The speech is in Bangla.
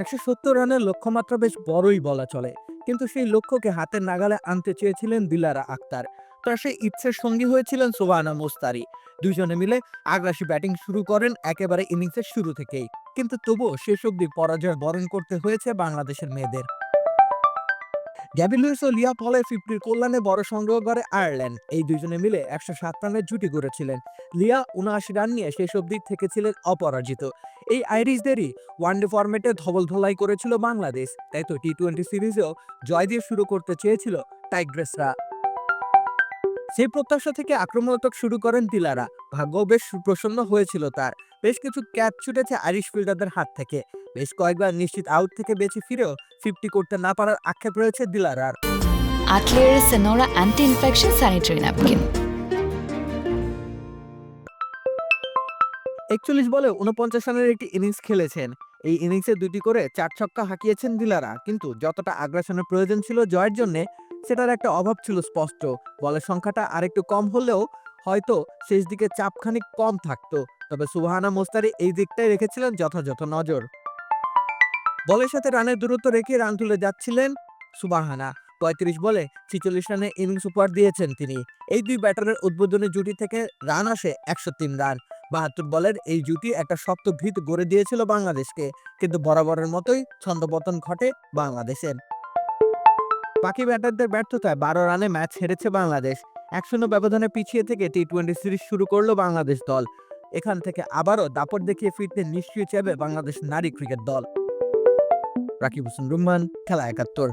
একশো সত্তর রানের লক্ষ্যমাত্রা বেশ বড়ই বলা চলে। কিন্তু সেই লক্ষ্যকে হাতের নাগালে আনতে চেয়েছিলেন দিলারা আক্তার তার সেই ইচ্ছের সঙ্গী হয়েছিলেন সোবানা মোস্তারি। দুজনে মিলে আগ্রাসী ব্যাটিং শুরু করেন একেবারে ইনিংসের শুরু থেকেই। কিন্তু তবুও শেষ অবধি পরাজয় বরণ করতে হয়েছে বাংলাদেশের মেয়েদের। গ্যাবি লুইস ও লিয়া পলের ফিফটির কল্যাণে বড় সংগ্রহ করে আয়ারল্যান্ড। এই দুজনে মিলে একশো সাত রানের জুটি গড়েছিলেন। লিয়া উনআশি রান নিয়ে শেষ অবধি থেকেছিলেন অপরাজিত। এই আইরিশদেরই ওয়ানডে ফরম্যাটে ধবল ধলাই করেছিল বাংলাদেশ। তাই তো টি টোয়েন্টি সিরিজেও জয় দিয়ে শুরু করতে চেয়েছিল টাইগ্রেসরা। সেই প্রত্যাশা থেকে আক্রমণাত্মক শুরু করেন তিলারা ভাগ্য বেশ সুপ্রসন্ন হয়েছিল তার। বেশ কিছু ক্যাচ ছুটেছে আইরিশ ফিল্ডারদের হাত থেকে। বেশ কয়েকবার নিশ্চিত আউট থেকে বেঁচে ফিরেও ফিফটি করতে না পারার আক্ষেপ রয়েছে দিলারার। Atlear Sonora Anti-Infection Sanitary Napkin. একচল্লিশ বলে উনপঞ্চাশ রানের একটি ইনিংস খেলেছেন। এই ইনিংসে দুটি করে চার ছক্কা হাঁকিয়েছেন দিলারা। কিন্তু যতটা আগ্রাসনের প্রয়োজন ছিল জয়ের জন্য সেটার একটা অভাব ছিল স্পষ্ট। বলের সংখ্যাটা আরেকটু কম হলেও হয়তো শেষ দিকে চাপখানিক কম থাকতো। তবে সুবাহানা মোস্তারি এই দিকটাই রেখেছিলেন যথাযথ নজর। বলের সাথে রানের দূরত্ব রেখে রান তুলে যাচ্ছিলেন সুবাহানা পঁয়ত্রিশ বলে ছিচল্লিশ রানে ইনিংস উপহার দিয়েছেন তিনি। এই দুই ব্যাটারের উদ্বোধনী জুটি থেকে রান আসে একশো তিন রান। বাহাত্তর বলের এই জুটি একটা শক্ত ভিত গড়ে দিয়েছিল বাংলাদেশকে। কিন্তু বরাবরের মতোই ছন্দপতন ঘটে বাংলাদেশের। বাকি ব্যাটারদের ব্যর্থতায় বারো রানে ম্যাচ হেরেছে বাংলাদেশ। এক শূন্য ব্যবধানে পিছিয়ে থেকে টি টোয়েন্টি সিরিজ শুরু করল বাংলাদেশ দল। এখান থেকে আবারও দাপট দেখিয়ে ফিরতে নিশ্চয়ই চাইবে বাংলাদেশ নারী ক্রিকেট দল। রাকিব হোসেন রুম্মান, খেলা একাত্তর।